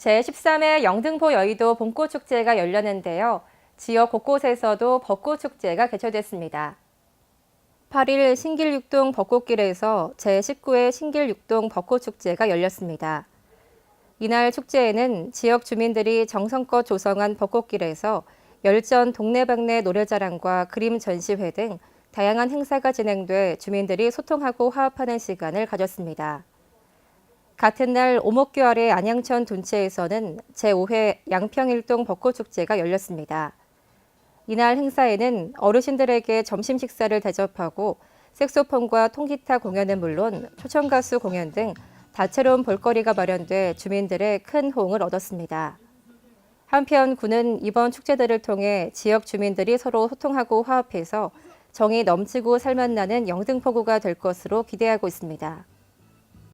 제13회 영등포 여의도 봄꽃축제가 열렸는데요. 지역 곳곳에서도 벚꽃축제가 개최됐습니다. 8일 신길육동 벚꽃길에서 제19회 신길육동 벚꽃축제가 열렸습니다. 이날 축제에는 지역 주민들이 정성껏 조성한 벚꽃길에서 열전 동네방네 노래자랑과 그림 전시회 등 다양한 행사가 진행돼 주민들이 소통하고 화합하는 시간을 가졌습니다. 같은 날 오목교 아래 안양천 둔치에서는 제5회 양평일동 벚꽃축제가 열렸습니다. 이날 행사에는 어르신들에게 점심 식사를 대접하고 색소폰과 통기타 공연은 물론 초청가수 공연 등 다채로운 볼거리가 마련돼 주민들의 큰 호응을 얻었습니다. 한편 군은 이번 축제들을 통해 지역 주민들이 서로 소통하고 화합해서 정이 넘치고 살맛나는 영등포구가 될 것으로 기대하고 있습니다.